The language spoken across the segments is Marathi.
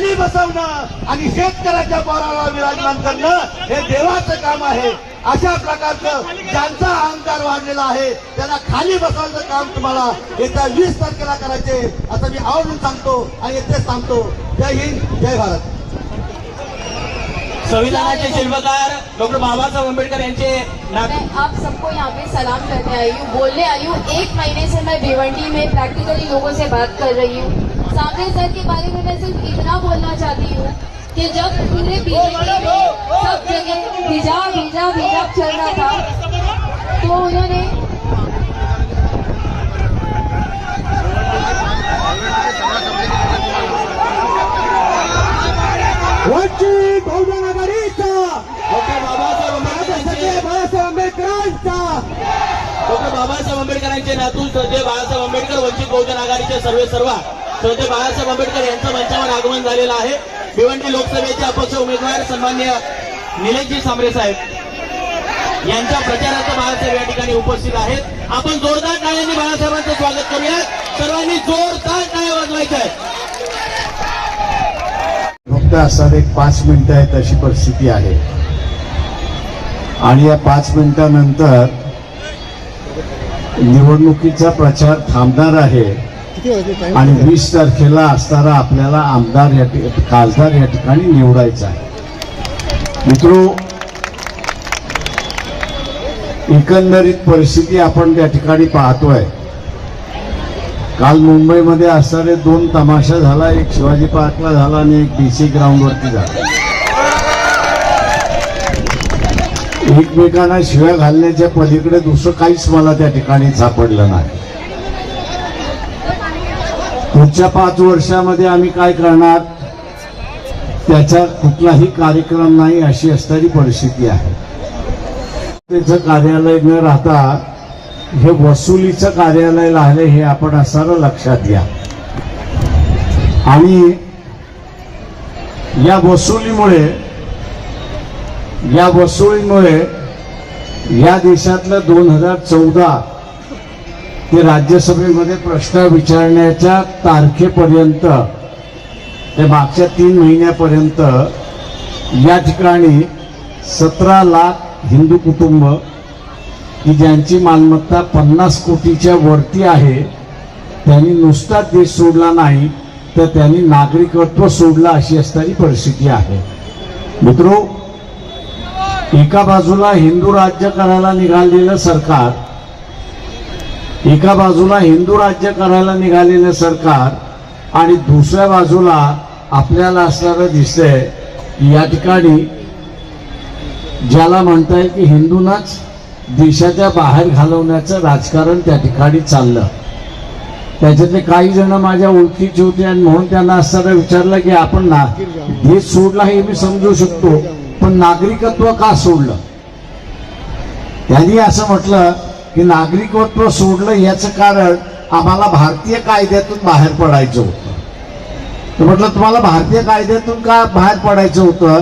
खाली बसवणं आणि शेतकऱ्याच्या पोराला विराजमान करणं हे देवाचं काम आहे. अशा प्रकारचं ज्यांचा अहंकार वाढलेला आहे त्यांना खाली बसवायचं काम तुम्हाला येत्या वीस तारखेला करायचे असं मी आवर्जून सांगतो आणि येथे सांगतो. जय हिंद जय भारत. संविधानाचे शिल्पकार डॉक्टर बाबासाहेब आंबेडकर यांचे आप सबको यहाँ पे सलाम करने आई हूँ। बोलने आई हूँ एक महीने से मैं भिवंडी में प्रैक्टिकली लोगों से बात कर रही हूँ। सामने सर के बारे में मैं सिर्फ़ इतना बोलना चाहती हूँ कि जब पूरे बीजेपी में सब जगह हिजाब हिजाब हिजाब चल रहा था तो उन्होंने वंचित बहुजन आघाडीचा डॉक्टर आंबेडकर यांचे बाळासाहेब आंबेडकरांचा डॉक्टर बाबासाहेब आंबेडकर यांचे नातू श्रद्धे बाळासाहेब आंबेडकर वंचित बहुजन आघाडीचे सर्वे सर्वा श्रद्धे बाळासाहेब आंबेडकर यांचं मंचावर आगमन झालेलं आहे. भिवंडी लोकसभेचे अपक्ष उमेदवार सन्मान्य निलेशजी सांबरे साहेब यांच्या प्रचारार्थ बाळासाहेब या ठिकाणी उपस्थित आहेत. आपण जोरदार टाळ्यांनी बाळासाहेबांचं स्वागत करूया सर्वांनी जोरदार टाळ्या वाजवायच्या आहेत. फक्त असतात एक पाच मिनिटं आहेत अशी परिस्थिती आहे. आणि या पाच मिनिटानंतर निवडणुकीचा प्रचार थांबणार आहे. आणि वीस तारखेला असणारा आपल्याला आमदार या खासदार या ठिकाणी निवडायचा आहे. मित्रो एकंदरीत परिस्थिती आपण त्या ठिकाणी पाहतोय. काल मुंबईमध्ये असणारे दोन तमाशा झाला एक शिवाजी पार्कला झाला आणि एक डी सी ग्राउंडवरती झाला. एकमेकांना शिव्या घालण्याच्या पलीकडे दुसरं काहीच मला त्या ठिकाणी सापडलं नाही. पुढच्या पाच वर्षामध्ये आम्ही काय करणार? त्याचा कुठलाही कार्यक्रम नाही अशी असणारी परिस्थिती आहे. त्याचं कार्यालय न राहता हे वसुलीचं कार्यालय आहे हे आपण असणारं लक्षात घ्या. आणि या वसुलीमुळे या वसुलीमुळे या देशातलं दोन हजार चौदा ते राज्यसभेमध्ये प्रश्न विचारण्याच्या तारखेपर्यंत ते मागच्या तीन महिन्यापर्यंत या ठिकाणी सतरा लाख हिंदू कुटुंब की ज्यांची मालमत्ता पन्नास कोटीच्या वरती आहे त्यांनी नुसताच देश सोडला नाही तर त्यांनी नागरिकत्व सोडलं अशी असणारी परिस्थिती आहे. मित्रो एका बाजूला हिंदू राज्य करायला निघालेलं सरकार एका बाजूला हिंदू राज्य करायला निघालेलं सरकार आणि दुसऱ्या बाजूला आपल्याला असणारं दिसतंय या ठिकाणी ज्याला म्हणता येईल की हिंदूंनाच देशाच्या बाहेर घालवण्याचं राजकारण त्या ठिकाणी चाललं. त्याच्यातले काही जण माझ्या ओळखीचे होते आणि म्हणून त्यांना असताना विचारलं की आपण ना देश सोडला हे मी समजू शकतो पण नागरिकत्व का सोडलं? त्यांनी असं म्हटलं की नागरिकत्व सोडलं याचं कारण आम्हाला भारतीय कायद्यातून बाहेर पडायचं होतं. तर म्हटलं तुम्हाला भारतीय कायद्यातून का बाहेर पडायचं होतं?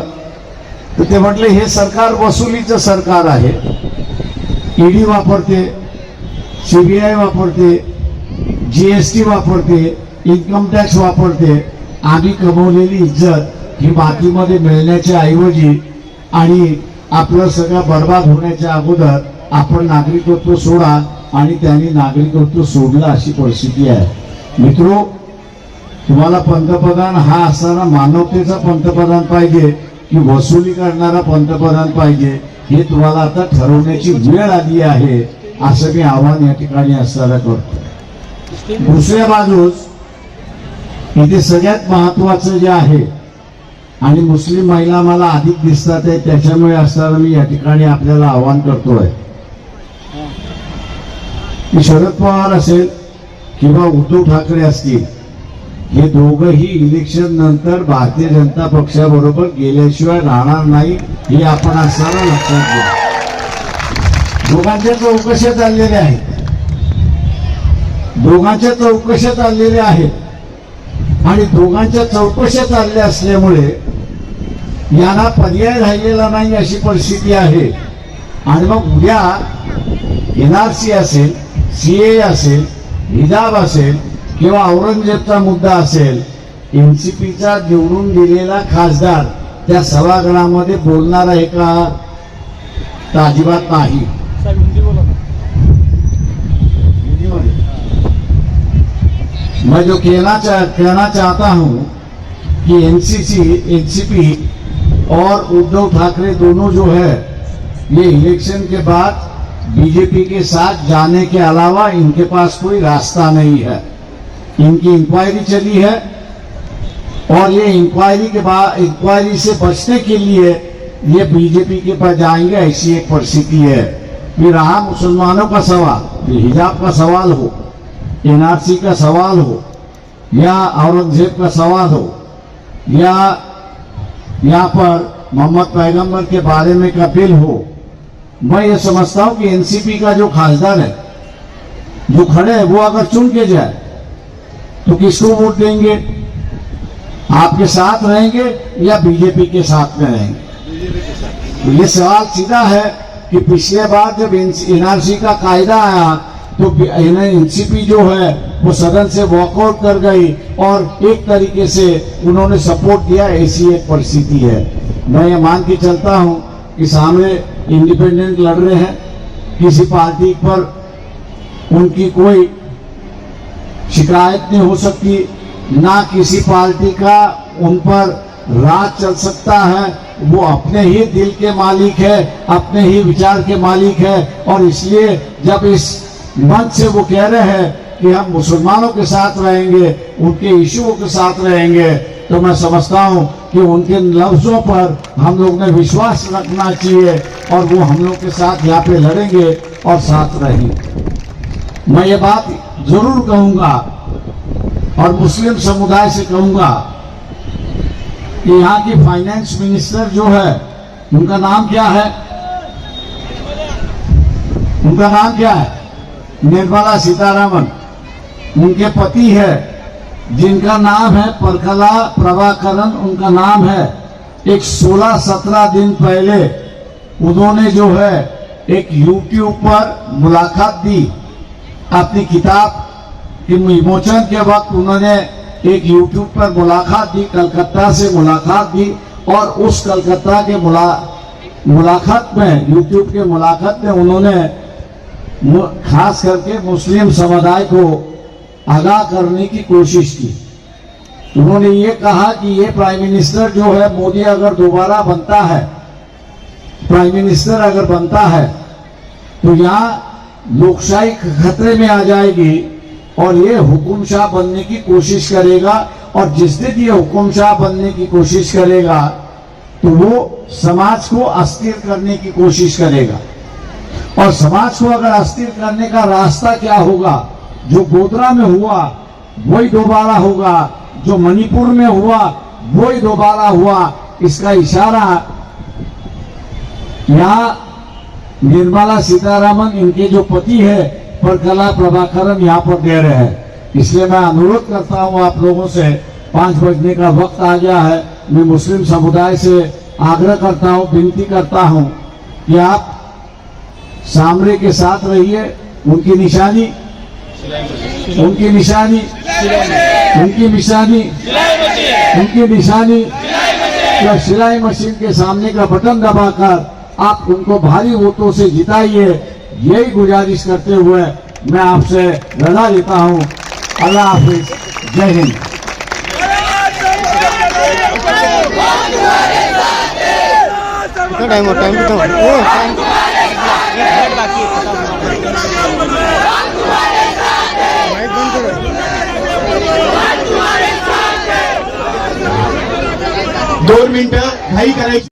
तर ते म्हटले हे सरकार वसुलीचं सरकार आहे. ईडी वापरते सीबीआय वापरते जीएसटी वापरते इन्कम टॅक्स वापरते. आम्ही कमवलेली इज्जत ही मातीमध्ये मिळण्याच्या ऐवजी आणि आपलं सगळं बर्बाद होण्याच्या अगोदर आपण नागरिकत्व सोडा आणि त्यांनी नागरिकत्व सोडलं अशी परिस्थिती आहे. मित्रो तुम्हाला पंतप्रधान हा असणारा मानवतेचा पंतप्रधान पाहिजे की वसुली करणारा पंतप्रधान पाहिजे हे तुम्हाला आता ठरवण्याची वेळ आली आहे असं मी आव्हान या ठिकाणी असताना करतो. दुसऱ्या बाजूस इथे सगळ्यात महत्वाचं जे आहे आणि मुस्लिम महिला मला अधिक दिसतात आहे त्याच्यामुळे असताना मी या ठिकाणी आपल्याला आवाहन करतोय. की शरद पवार असेल किंवा उद्धव ठाकरे असतील हे दोघंही इलेक्शन नंतर भारतीय जनता पक्षाबरोबर गेल्याशिवाय राहणार नाही हे आपण असताना लक्षात घ्या. दोघांच्या चौकशा चाललेल्या आहेत. दोघांच्या चौकशा चाललेल्या आहेत. आणि दोघांच्या चौकशा चालल्या असल्यामुळे यांना पर्याय राहिलेला नाही अशी परिस्थिती आहे. आणि मग उद्या एन आर सी असेल सीए असेल हिजाब असेल किंवा औरंगजेबचा मुद्दा असेल एनसीपीचा निवडून दिलेला खासदार त्या सभागृहामध्ये बोलणार आहे का अजिबात नाही. मैं जो कहना चाह कहना चाहता हूं कि एनसीसी एनसीपी और उद्धव ठाकरे दोनों जो है ये इलेक्शन के बाद बीजेपी के साथ जाने के अलावा इनके पास कोई रास्ता नहीं है। इनकी इंक्वायरी चली है और ये इंक्वायरी के बाद इंक्वायरी से बचने के लिए ये बीजेपी के पास जाएँगे, ऐसी एक परिस्थिति है। फिर रहा मुसलमानों का सवाल, फिर हिजाब का सवाल हो, एनआरसी का सवाल हो, या औरंगज़ेब का सवाल हो, या यहाँ पर मोहम्मद पैगंबर के बारे में कपिल हो मैं ये समझता हूँ कि एनसीपी का जो खासदार है, जो खड़े हैं, वो अगर चुन के जाए तो किसको वोट देंगे? आपके साथ रहेंगे या बीजेपी के साथ में रहेंगे? तो ये सवाल सीधा है कि पिछले बार जब एनआरसी का कायदा आया तो एनसीपी जो है, वो सदन से वॉकआउट कर गई और एक तरीके से उन्होंने सपोर्ट दिया, ऐसी एक परिस्थिति है। मैं ये मान के चलता हूँ कि सामने इंडिपेंडेंट लड़ रहे हैं, किसी पार्टी पर उनकी कोई शिकायत नहीं हो सकती, ना किसी पार्टी का उन पर राज चल सकता है। वो अपने ही दिल के मालिक है, अपने ही विचार के मालिक है, और इसलिए जब इस मंच से वो कह रहे हैं कि हम मुसलमानों के साथ रहेंगे, उनके इशुओं के साथ रहेंगे तो मैं समझता हूँ कि उनके लफ्जों पर हम लोग ने विश्वास रखना चाहिए और वो हम लोग के साथ यहाँ पे लड़ेंगे और साथ रहेंगे। मैं ये बात ज़रूर कहूँगा और मुस्लिम समुदाय से कहूँगा कि यहाँ की फाइनेंस मिनिस्टर जो है, उनका नाम क्या है? उनका नाम क्या है? निर्मला सीतारामन। उनके पति है। जिनका नाम है परकला प्रभाकरण उनका नाम है। एक 16-17 दिन पहले उन्होंने जो है एक यूट्यूब पर मुलाकात दी, अपनी किताब विमोचन के वक्त उन्होंने एक यूट्यूब पर मुलाकात दी, कलकत्ता से मुलाकात दी और उस कलकत्ता के मुला, मुलाकात में यूट्यूब के मुलाकात में उन्होंने खास करके मुस्लिम समुदाय को आगाह करने की कोशिश की। उन्होंने ये कहा कि ये प्राइम मिनिस्टर जो है, मोदी अगर दोबारा बनता है प्राइम मिनिस्टर अगर बनता है तो यहाँ लोकशाही खतरे में आ जाएगी और ये हुकुमशाह बनने की कोशिश करेगा और जिस दिन ये हुकुमशाह बनने की कोशिश करेगा तो वो समाज को अस्थिर करने की कोशिश करेगा। और समाज को अगर अस्थिर करने का रास्ता क्या होगा जो गोधरा में हुआ, वही दोबारा होगा। जो मणिपुर में हुआ, वही दोबारा हुआ। इसका इशारा, यहाँ निर्मला सीतारामन, इनके जो पति है पर कला प्रभाकरन यहाँ पर दे रहे हैं। इसलिए मैं अनुरोध करता हूँ आप लोगों से, पाँच बजने का वक्त आ गया है। मैं मुस्लिम समुदाय से आग्रह करता हूँ, विनती करता हूँ कि आप सामने के साथ रहिए, उनकी निशानी उनकी निशानी उनकी निशानी उनकी निशानी या सिलाई मशीन के सामने का बटन दबाकर आप उनको भारी वोटों से जिताइए यही गुजारिश करते हुए मैं आपसे रजा लेता हूँ। अल्लाह हाफिज। जय हिंद। टाइम टाइम टाइम दोन मिनिटं घाई करायची.